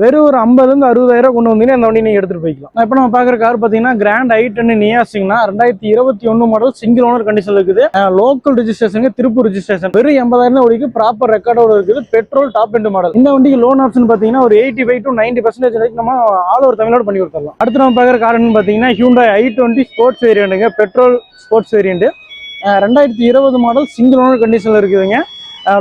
வெறும் ஒரு ஐம்பதுலேருந்து அறுபதாயிரம் கொண்டு வந்தீங்கன்னா இந்த வண்டி நீங்கள் எடுத்துகிட்டு போய்க்கலாம். இப்போ நம்ம பார்க்குற கார் பார்த்தீங்கன்னா கிராண்ட் ஐ டென் நியாசிங்கன்னா ரெண்டாயிரத்தி இருபத்தி ஒன்று மாடல் சிங்கிள் ஓனர் கண்டிஷன் இருக்குது. லோக்கல் ரிஜிஸ்ட்ரேஷனுக்கு திருப்பூர் ரிஜிஸ்ட்ரேஷன் வெறும் எண்பதாயிரம் வரைக்கும் ப்ராப்பர் ரெக்கார்டோட இருக்குது. பெட்ரோல் டாப் எண்ட் மாடல் இந்த வண்டிக்கு லோன் ஆப்ஷன் பார்த்தீங்கன்னா ஒரு eighty five to ninety percentage வரைக்கும் நம்ம ஆல் ஓவர் தமிழ்நாடு பண்ணி கொடுத்துடலாம். அடுத்து நம்ம பார்க்குற கார் பார்த்தீங்கன்னா ஹியூண்டாய் ஐ டுவெண்ட்டி ஸ்போர்ட்ஸ் வேரியண்ட்டுங்க பெட்ரோல் ஸ்போர்ட்ஸ் வேரியண்ட் ரெண்டாயிரத்தி இருபது மாடல் சிங்கிள் ஓனர் கண்டிஷனில் இருக்குதுங்க.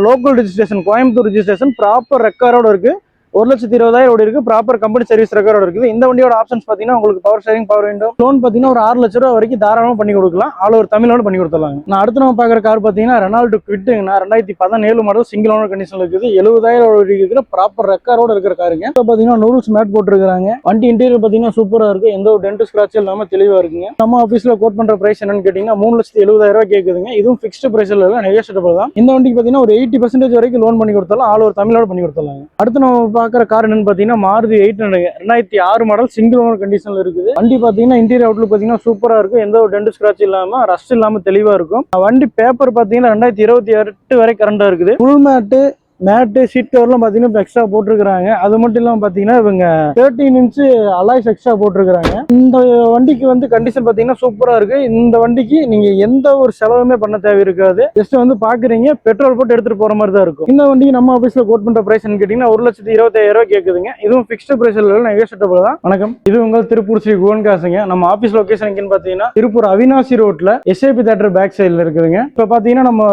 Local registration Coimbatore registration proper ரெக்கார்டோட இருக்குது ஒரு லட்சத்தி இருபதாயிரம் ஓடி இருக்கு. ப்ராப்பர் கம்பெனி சர்வீஸ் ரெக்கார்டோட இருக்குது. இந்த வண்டியோட ஆப்ஷன்ஸ் பார்த்தீங்கன்னா உங்களுக்கு power steering power window loan பார்த்தீங்கன்னா ஒரு ஆறு லட்ச ரூபா வரைக்கும் தாராளமாக பண்ணி கொடுக்கலாம். ஆல் ஒரு தமிழ்நாடு பண்ணி கொடுத்துடலாங்க. நான் அடுத்து நம்ம பார்க்குற கார் பார்த்தீங்கன்னா ரெனால்டு குவிட்டுங்கண்ணா ரெண்டாயிரத்தி பதினேழு மாடல் சிங்கிள் ஓனர் கண்டிஷன் இருக்குது. எழுபதாயிரம் ஓடி இருக்கிற ப்ராப்பர் ரெக்கார்டோட இருக்கிற காருங்க இப்போ பார்த்தீங்கன்னா நூறுஸ் மேட் போட்டுருக்காங்க வண்டி இன்டீரியர் பார்த்தீங்கன்னா சூப்பராக இருக்கு. எந்த ஒரு டென்ட் ஸ்க்ராச்சும் இல்லாமல் தெளிவாக இருக்குங்க. நம்ம ஆஃபீஸில் கோட் பண்ணுற ப்ரைஸ் என்னன்னு கேட்டிங்கன்னா மூணு லட்சத்தி எழுபதாயிரம் ரூபா கேட்குதுங்க இதுவும் ஃபிக்ஸ்டு ப்ரைஸில் இல்லை நெகோஷியபிள் தான். இந்த வண்டிக்கு பார்த்தீங்கன்னா ஒரு எயிட்டி பர்சன்டேஜ் வரைக்கும் லோன் பண்ணி கொடுத்தாலும் ஆல் ஒரு தமிழ்நாடு பண்ணி கொடுத்துடலாங்க. அடுத்து நம்ம பார்க்குற கார் என்னன்னு பார்த்தீங்கன்னா மாருதி எயிட் ரெண்டாயிரத்தி ஆறு மாடல் சிங்கிள் ஓனர் கண்டிஷனில் இருக்குது. வண்டி பார்த்தீங்கன்னா இன்டீரியர் அவுட்லுக் பார்த்தீங்கன்னா சூப்பராக இருக்கும். எந்த ஒரு டென்ட் ஸ்கிராச் இல்லாமல் ரஸ்ட் இல்லாமல் தெளிவாக இருக்கும். வண்டி பேப்பர் பார்த்தீங்கன்னா ரெண்டாயிரத்தி இருபத்தி எட்டு வரை கரண்டாக இருக்குது. ஃபுல் மேட்டு மேட்டு சீட் கவர்லாம் பார்த்தீங்கன்னா எக்ஸ்ட்ரா போட்டிருக்கிறாங்க. அது மட்டும் இல்லாமல் பார்த்தீங்கன்னா இவங்க தேர்ட்டின் இன்ச்சு அலாய்ஸ் எக்ஸ்ட்ரா போட்டிருக்கிறாங்க. இந்த வண்டிக்கு வந்து கண்டிஷன் பார்த்தீங்கன்னா சூப்பராக இருக்கு. இந்த வண்டிக்கு நீங்கள் எந்த ஒரு செலவுமே பண்ண தேவை இருக்காது. ஜஸ்ட் வந்து பார்க்குறீங்க பெட்ரோல் போட்டு எடுத்துகிட்டு போகிற மாதிரி தான் இருக்கும். இந்த வண்டிக்கு நம்ம ஆஃபீஸில் கோட் பண்ணுற ப்ரைஸ்னு கேட்டிங்கன்னா ஒரு லட்சத்தி இருபத்தாயிரம் ரூபா கேக்குதுங்க. இதுவும் ஃபிக்ஸ்டு ப்ரைஸில் இல்லை தான். வணக்கம். இது உங்கள் திருப்பூர் ஸ்ரீ குவன் காசுங்க. நம்ம ஆஃபீஸ் லொக்கேஷன் எங்கன்னு பார்த்தீங்கன்னா திருப்பூர் அவினாசி ரோட்டில் எஸ்ஏபி தேட்டர் பேக் சைடில் இருக்குதுங்க. இப்போ பார்த்தீங்கன்னா நம்ம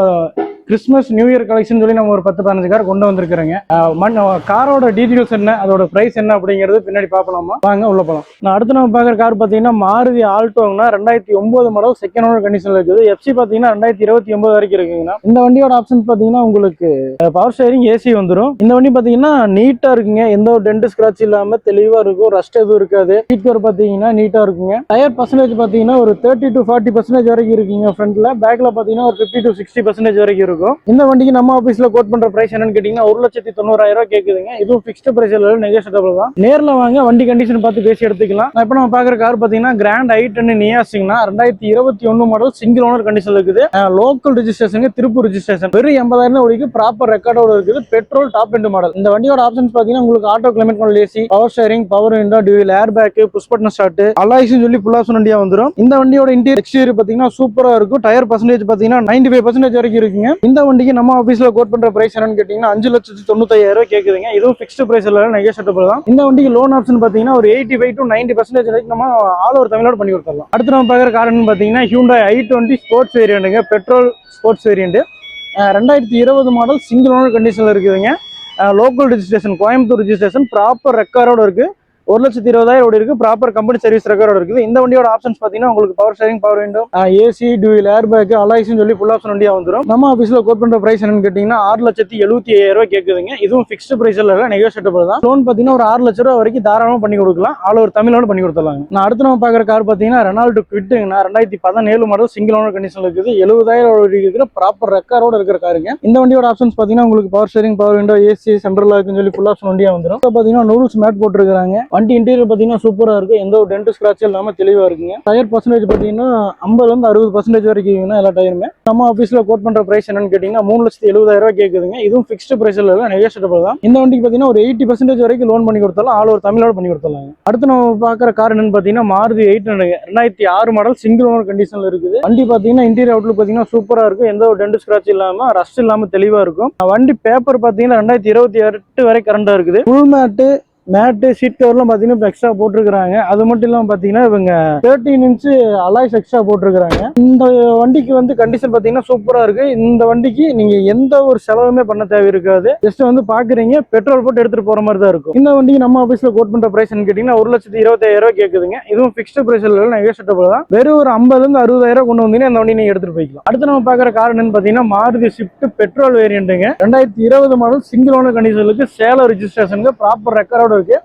கிறிஸ்மஸ் நியூ இயர் கலெக்ஷன் சொல்லி நம்ம ஒரு பத்து பதினஞ்சு கார் கொண்டு வந்திருக்கிறேங்க. மண் காரோட டீட்டெயில்ஸ் என்ன அதோட பிரைஸ் என்ன அப்படிங்கிறது பின்னாடி பார்க்கலாமா? வாங்க உள்ள போகலாம் நான் அடுத்து நம்ம பார்க்குற கார் பார்த்தீங்கன்னா மாருதி ஆல்டோங்கன்னா ரெண்டாயிரத்தி ஒன்பது மாடல் செகண்ட் ஓனர் கண்டிஷனில் இருக்குது. எஃப்சி பார்த்தீங்கன்னா ரெண்டாயிரத்தி இருபத்தி ஒன்பது வரைக்கும் இருக்குங்கன்னா இந்த வண்டியோட ஆப்ஷன் பார்த்தீங்கன்னா உங்களுக்கு பவர் ஷேரிங் ஏசி வந்துடும் இந்த வண்டி பார்த்தீங்கன்னா நீட்டாக இருக்குங்க. எந்த ஒரு டென்ட் ஸ்கிராச் இல்லாமல் தெளிவாக இருக்கும். ரஸ்ட் எதுவும் இருக்காது. சீட் கவர் பார்த்தீங்கன்னா நீட்டாக இருக்குங்க. டயர் பர்சன்டேஜ் பார்த்தீங்கன்னா ஒரு தேர்ட்டி டு ஃபார்ட்டி பர்சன்டேஜ் வரைக்கும் இருக்குங்க ஃப்ரண்ட்ல பேக்ல பார்த்தீங்கன்னா ஒரு ஃபிஃப்டி டு சிக்ஸ்டி பர்சன்டேஜ் வரைக்கும் இருக்கும். இந்த வண்டிக்கு நம்ம ஆஃபீஸ்ல கோட் பண்ற பிரைஸ் என்னன்னு கேட்டீங்கன்னா ஒரு லட்சத்தி தொண்ணூறாயிரம் ரூபாய் கேக்குதுங்க. இதுவும் ஃபிக்ஸ்டு பிரைஸ் இல்லை நெகோஷியபிள் தான். நேர்ல வாங்க வண்டி கண்டிஷன் பார்த்து பேசி எடுத்துக்கலாம். நான் இப்போ நம்ம பாக்குற கார் பார்த்தீங்கன்னா கிராண்ட் ஐ டென் நியாசிங்னா ரெண்டாயிரத்தி இருபத்தி ஒன்னு மாடல் சிங்கிள் ஓனர் கண்டிஷன் இருக்குது. லோக்கல் ரிஜிஸ்ட்ரேஷன் திருப்பூர் ரிஜிஸ்ட்ரேஷன் வெறும் எண்பதாயிரம் வரைக்கும் ப்ராப்பர் ரெக்கார்டோட இருக்குது. பெட்ரோல் டாப் எண்ட் மாடல் இந்த வண்டியோட ஆப்ஷன்ஸ் பார்த்தீங்கன்னா உங்களுக்கு auto climate control AC power steering power window dual air bag push button start அலாய்ஸ்னு சொல்லி புல் வண்டியா வந்துடும் இந்த வண்டியோட இன்டீரியர் எக்ஸ்டீரியர் பார்த்தீங்கன்னா சூப்பரா இருக்கும். டயர் பர்சன்டேஜ் பார்த்தீங்கன்னா நைன்டி ஃபைவ் பர்சன்டேஜ் வரைக்கும் இருக்குங்க. இந்த வண்டிக்கு நம்ம ஆஃபீஸ்ல கோட் பண்ற பிரைஸ் என்னன்னு கேட்டீங்கன்னா அஞ்சு லட்சத்தி தொண்ணூத்தாயிரம் கேக்குதுங்க. இதுவும் ஃபிக்ஸ்டு பிரைஸ் இல்லை நெகோஷியபிள் தான். இந்த வண்டிக்கு லோன் ஆப்ஷன் பார்த்தீங்கன்னா ஒரு eighty five to ninety percentage வரைக்கும் நம்ம ஆல் ஓவர் தமிழ்நாடு பண்ணி கொடுத்துடலாம். அடுத்து நம்ம பார்க்குற காரணம்னு பார்த்தீங்கன்னா ஹியூண்டாய் ஐ டுவெண்ட்டி ஸ்போர்ட்ஸ் வேரியண்ட்டுங்க பெட்ரோல் ஸ்போர்ட்ஸ் வேரியண்ட் ரெண்டாயிரத்தி இருபது மாடல் சிங்கிள் ஓனர் கண்டிஷனில் இருக்குதுங்க. Local registration Coimbatore registration proper ரெக்காரோட இருக்கு. ஒரு லட்சத்தி இருபதாயிரம் ஓடி இருக்கு. ப்ராப்பர் கம்பெனி சர்வீஸ் ரெக்கார்டோட இருக்குது. இந்த வண்டியோட ஆப்ஷன்ஸ் பார்த்தீங்கன்னா உங்களுக்கு power steering power window AC dual air bag அலாய்ஸ்னு சொல்லி ஃபுல் ஆப்ஷன் வண்டியாக வந்துடும் நம்ம ஆஃபீஸில் கோட் பண்ணுற ப்ரைஸ் என்னன்னு கேட்டிங்கன்னா ஆறு லட்சத்தி எழுபத்தி ஐயாயிரம் ரூபாய் கேட்குதுங்க இதுவும் ஃபிக்ஸ்டு ப்ரைஸில் இல்லை நெகோஷியபிள் தான். லோன் பார்த்தீங்கன்னா ஒரு ஆறு லட்ச ரூபா வரைக்கும் தாராளமாக பண்ணி கொடுக்கலாம். ஆல் ஒரு தமிழோட பண்ணி கொடுத்துடலாங்க. நான் அடுத்து நம்ம பார்க்குற கார் பார்த்தீங்கன்னா ரெனால்டு குவிட்டுங்கண்ணா ரெண்டாயிரத்தி பதினேழு மாடல் சிங்கிள் ஓனர் கண்டிஷன் இருக்குது. எழுபதாயிரம் ஓடி இருக்கிற ப்ராப்பர் ரெக்கார்டோட இருக்கிற காருங்க இந்த வண்டியோட ஆப்ஷன்ஸ் பார்த்தீங்கன்னா உங்களுக்கு power steering power window AC central இருக்குன்னு சொல்லி ஃபுல் ஆப்ஷன் வண்டியாக வந்துடும் இப்போ பார்த்தீங்கன்னா நூல்ஸ் மேட் போட்டுருக்காங்க வண்டி இன்டீரியர் பார்த்தீங்கன்னா சூப்பராக இருக்கும் எந்த ஒரு டென்ட் ஸ்க்ராட்சும் இல்லாமல் தெளிவாக இருக்குங்க. டயர் பர்சன்டேஜ் பார்த்தீங்கன்னா ஐம்பதுலேருந்து அறுபது பர்சன்டேஜ் வரைக்கும் எல்லா டயருமே நம்ம ஆஃபீஸில் கோட் பண்ணுற ப்ரைஸ் என்னன்னு கேட்டிங்கன்னா மூணு லட்சத்தி எழுபதாயிரம் ரூபாய் கேட்குதுங்க இதுவும் ஃபிக்ஸ்டு ப்ரைஸில் இல்லை நெகோஷியபிள் தான். இந்த வண்டிக்கு பார்த்தீங்கன்னா ஒரு எயிட்டி பர்சன்டேஜ் வரைக்கும் லோன் பண்ணி கொடுத்தாலும் ஆல் ஒரு தமிழோட பண்ணி கொடுத்துடலாம் அடுத்து நம்ம பார்க்குற கார் என்னன்னு பார்த்தீங்கன்னா மாருதி எயிட் ரெண்டாயிரத்தி ஆறு மாடல் சிங்கிள் ஓனர் கண்டிஷனில் இருக்குது. வண்டி பார்த்தீங்கன்னா இன்டீரியர் அவுட்லுக் பார்த்தீங்கன்னா சூப்பராக இருக்கும். எந்த ஒரு டென்ட் ஸ்க்ராட்ச் இல்லாமல் ரஸ்ட் இல்லாமல் தெளிவாக இருக்கும். வண்டி பேப்பர் பார்த்தீங்கன்னா ரெண்டாயிரத்தி இருபத்தி எட்டு வரை கரண்டாக இருக்குது. ஃபுல் மேட்டு மேட்டு சீட் கவர்லாம் பார்த்தீங்கன்னா எக்ஸ்ட்ரா போட்டிருக்கிறாங்க. அது மட்டும் இல்லாமல் பார்த்தீங்கன்னா இவங்க தேர்ட்டின் இன்ச்சு அலாய்ஸ் எக்ஸ்ட்ரா போட்டிருக்கிறாங்க. இந்த வண்டிக்கு வந்து கண்டிஷன் பார்த்தீங்கன்னா சூப்பராக இருக்கு. இந்த வண்டிக்கு நீங்கள் எந்த ஒரு செலவுமே பண்ண தேவை இருக்காது. ஜஸ்ட் வந்து பார்க்குறீங்க பெட்ரோல் போட்டு எடுத்துட்டு போகிற மாதிரி தான் இருக்கும். இந்த வண்டிக்கு நம்ம ஆஃபீஸில் கோட் பண்ணுற ப்ரைஸ்னு கேட்டிங்கன்னா ஒரு லட்சத்தி இருபத்தாயிரம் ரூபா கேக்குதுங்க. இதுவும் ஃபிக்ஸ்டு ப்ரைஸில் இல்லை தான். வெறும் ஒரு ஐம்பதுலேருந்து அறுபதாயிரம் கொண்டு வந்தீங்கன்னா இந்த வண்டி நீங்கள் எடுத்துகிட்டு போய்க்கலாம். அடுத்து நம்ம பார்க்குற கார் என்னன்னு பார்த்தீங்கன்னா மாருதி ஷிஃப்ட் பெட்ரோல் வேரியண்ட்டுங்க ரெண்டாயிரத்தி இருபது மாடல் சிங்கிள் ஓனர் கண்டிஷனுக்கு சேலம் ரிஜிஸ்ட்ரேஷனுக்கு ப்ராப்பர் ரெக்கார்டோட இருக்கு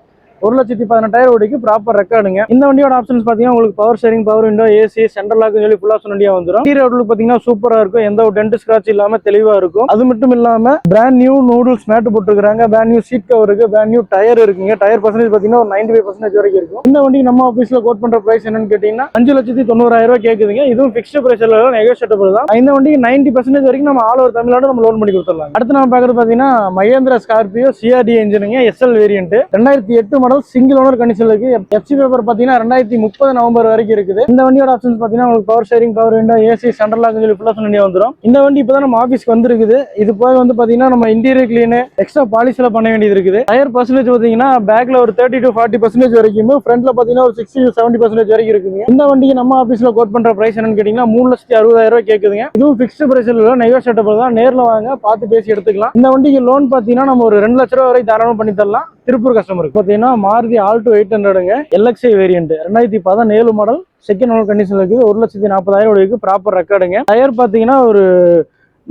ஒரு லட்சத்தி பதினெட்டாயிரம் ஓடிக்கு ப்ராப்பர் ரெக்கார்டுங்க இந்த வண்டியோட ஆப்ஷன்ஸ் பார்த்தீங்கன்னா உங்களுக்கு power steering power window AC central lock சொல்லி ஃபுல் ஆப்ஷன் வண்டியா வந்துடும் இன்டீரியர் பார்த்தீங்கன்னா சூப்பராக இருக்கும். எந்த ஒரு டென்ட் ஸ்கிராச் இல்லாம தெளிவா இருக்கும். அது மட்டும் இல்லாம பிராண்ட் நியூ நூடுல்ஸ் மேட் போட்டுருக்காங்க பிராண்ட் நியூ சீட் கவர் இருக்கு. பிராண்ட் நியூ டயர் இருக்குங்க. டயர் பர்சன்டேஜ் பார்த்தீங்கன்னா ஒரு நைன்டி ஃபைவ் பர்சன்டேஜ் வரைக்கும் இருக்கும். இந்த வண்டி நம்ம ஆஃபீஸ்ல கோட் பண்ற பிரைஸ் என்னன்னு கேட்டீங்கன்னா அஞ்சு லட்சத்தி தொண்ணூறாயிரம் ரூபாய் கேக்குதுங்க. இதுவும் ஃபிக்ஸ்ட் பிரைஸ்ல நெகோஷியபிள் தான். இந்த வண்டிக்கு நைன்டி பர்சன்டேஜ் வரைக்கும் நம்ம ஆல் ஓவர் தமிழ்நாடு நம்ம லோன் பண்ணி கொடுத்துடலாம். அடுத்து நம்ம பார்க்கறது பார்த்தீங்கன்னா மகேந்திர ஸ்கார்பியோ சிஆர்டி இன்ஜினுங்க எஸ்எல் வேரியன்ட் ரெண்டாயிரத்தி எட்டு மாடல் சிங்கிள் ஓனர் கண்டிஷன் இருக்கு. எஃப்சி பேப்பர் பார்த்தீங்கன்னா ரெண்டாயிரத்தி முப்பது நவம்பர் வரைக்கும் இருக்குது. இந்த வண்டியோட ஆப்ஷன்ஸ் பார்த்தீங்கன்னா உங்களுக்கு power steering power window AC central சொல்லி ஃபுல்லாக வண்டி வந்துடும் இந்த வண்டி இப்போ தான் நம்ம ஆஃபீஸ்க்கு வந்துருக்குது. இது போக வந்து பார்த்தீங்கன்னா நம்ம இன்டீரியர் கிளீன் எக்ஸ்ட்ரா பாலிஷ்ல பண்ண வேண்டியது இருக்குது. டயர் பர்சன்டேஜ் பார்த்தீங்கன்னா பேக்ல ஒரு தேர்ட்டி டு ஃபார்ட்டி பர்சன்டேஜ் வரைக்கும் ஃப்ரண்ட்ல பார்த்தீங்கன்னா ஒரு சிக்ஸ்டி டு செவன்டி பர்சன்டேஜ் வரைக்கும் இருக்குங்க. இந்த வண்டிக்கு நம்ம ஆஃபீஸில் கோட் பண்ற பிரைஸ் என்னன்னு கேட்டீங்கன்னா மூணு லட்சத்தி அறுபதாயிரம் ரூபாய் கேக்குதுங்க. இதுவும் ஃபிக்ஸ்டு பிரைஸ் இல்லை நெகோஷியேட்டபிள் தான். நேர்ல வாங்க பார்த்து பேசி எடுத்துக்கலாம். இந்த வண்டிக்கு லோன் பார்த்தீங்கன்னா நம்ம ஒரு ரெண்டு லட்ச ரூபா வரை தாராளம் பண்ணி தரலாம். திருப்பூர் கஸ்டமருக்கு பார்த்தீங்கன்னா மாருதி ஆல்டோ எயிட் ஹண்ட்ரடுங்க. எல்எக்ஸ்ஐ வேரியன்ட் ரெண்டாயிரத்தி பதினேழு மாடல் செகண்ட் ஓனர் கண்டிஷன் இருக்குது. ஒரு லட்சத்தி நாற்பதாயிரம் வரைக்கும் ப்ராப்பர் ரெக்கார்டுங்க டயர் பார்த்தீங்கன்னா ஒரு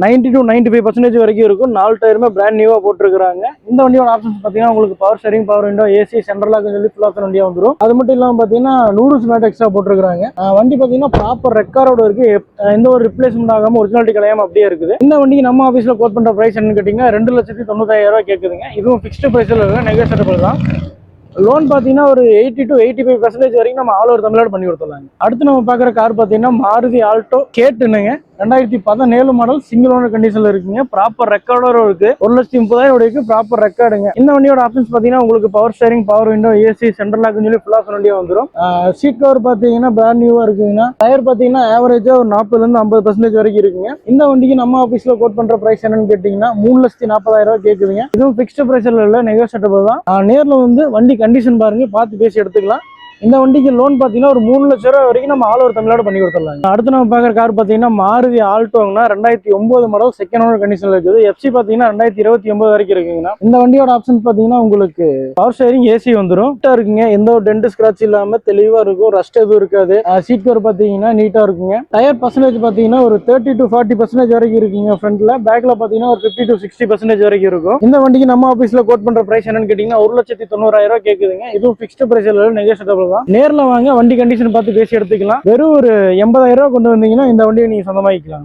ninety to ninety five percentage வரைக்கும் இருக்கும். நாலு டயருமே பிராண்ட் நியூவாக போட்டுருக்காங்க இந்த வண்டியோட ஆப்ஷன்ஸ் பார்த்தீங்கன்னா உங்களுக்கு power steering power window AC சென்ட்ரலாக சொல்லி ஃபுல் ஆப்ஷன் வண்டியாக வந்துடும் அது மட்டும் இல்லாமல் பார்த்தீங்கன்னா நூடுல்ஸ் மேட் எக்ஸ்ட்ரா போட்டுருக்காங்க வண்டி பார்த்தீங்கன்னா ப்ராப்பர் ரெக்காரோட இருக்கு. எந்த ஒரு ரிப்ளேஸ்மெண்ட் ஆகாமல் ஒரிஜினாலிட்டி கிடையாம அப்படியே இருக்குது. இந்த வண்டிக்கு நம்ம ஆஃபீஸில் கோட் பண்ணுற ப்ரைஸ் என்னன்னு கேட்டிங்கன்னா ரெண்டு லட்சத்தி தொண்ணூத்தாயிரம் ரூபாய் கேட்குதுங்க இதுவும் ஃபிக்ஸ்டு ப்ரைஸில் இருக்கு நெகோசியபிள் தான். லோன் பார்த்தீங்கன்னா ஒரு eighty to eighty five percentage வரைக்கும் நம்ம ஆல் ஓவர் தமிழ்நாடு பண்ணி கொடுத்துடலாங்க. அடுத்து நம்ம பார்க்குற கார் பார்த்தீங்கன்னா மாருதி ஆல்டோ கேட்டுனுங்க. ரெண்டாயிரத்தி பதினேழு மாடல் சிங்கிள் ஓனர் கண்டிஷன்ல இருக்குங்க. ப்ராப்பர் ரெக்கார்டோட இருக்கு. ஒரு லட்சத்தி முப்பதாயிரம் வரைக்கும் ப்ராப்பர் ரெக்கார்டுங்க இந்த வண்டியோட ஆப்ஷன்ஸ் பாத்தீங்கன்னா உங்களுக்கு power steering power window AC central லாக்னு சொல்லி ஃபுல்லா ஆப்ஷன் வந்துடும் சீட் கவர் பாத்தீங்கன்னா பிராண்ட் நியூவா இருக்குங்கன்னா டயர் பாத்தீங்கன்னா ஆவரேஜா ஒரு நாற்பதுல இருந்து ஐம்பது பர்சன்டேஜ் வரைக்கும் இருக்குங்க. இந்த வண்டிக்கு நம்ம ஆஃபீஸ்ல கோட் பண்ற பிரைஸ் என்னன்னு கேட்டீங்கன்னா மூணு லட்சத்தி நாற்பதாயிரம் ரூபாய் கேக்குதுங்க இதுவும் ஃபிக்ஸ்டு பிரைஸ்ல இல்ல நெகோசியபிள் தான். நேர்ல வந்து வண்டி கண்டிஷன் பாருங்க. பார்த்து பேசி எடுத்துக்கலாம். இந்த வண்டிக்கு லோன் பார்த்தீங்கன்னா ஒரு மூணு லட்ச ரூபா வரைக்கும் நம்ம ஆல் ஓவர் தமிழ்நாடு பண்ணி கொடுத்துடலாம் அடுத்து நம்ம பார்க்குற கார் பார்த்தீங்கன்னா மாருதி ஆல்டோங்கன்னா ரெண்டாயிரத்தி ஒன்பது மாடல் செகண்ட் ஓனர் கண்டிஷனில் இருக்குது. எஃப்சி பார்த்தீங்கன்னா ரெண்டாயிரத்தி இருபத்தி ஒன்பது வரைக்கும் இருக்குங்கன்னா இந்த வண்டியோட ஆப்ஷன் பார்த்தீங்கன்னா உங்களுக்கு பவர் ஷேரிங் ஏசி வந்துடும் நீட்டாக இருக்குங்க. எந்த ஒரு டென்ட் ஸ்கிராச் இல்லாமல் தெளிவாக இருக்கும். ரஸ்ட் எதுவும் இருக்காது. சீட் கவர் பார்த்தீங்கன்னா நீட்டாக இருக்குங்க. டயர் பர்சன்டேஜ் பார்த்தீங்கன்னா ஒரு தேர்ட்டி டு ஃபார்ட்டி பர்சன்டேஜ் வரைக்கும் இருக்குங்க ஃப்ரண்ட்ல பேக்ல பார்த்தீங்கன்னா ஒரு ஃபிஃப்டி டு சிக்ஸ்டி பர்சன்டேஜ் வரைக்கும் இருக்கும். இந்த வண்டிக்கு நம்ம ஆஃபீஸில் கோட் பண்ணுற ப்ரைஸ் என்னன்னு கேட்டிங்கன்னா ஒரு லட்சத்தி தொண்ணூறாயிரம் ரூபாய் கேட்குதுங்க இதுவும் ஃபிக்ஸ்டு பிரைஸ் இல்லை தான் நேரில் வாங்க வண்டி கண்டிஷன் பார்த்து பேசி எடுத்துக்கலாம். வெறும் ஒரு எண்பதாயிரம் ரூபாய் கொண்டு வந்தீங்கன்னா இந்த வண்டியை நீங்கள் சொந்தமாக்கலாம்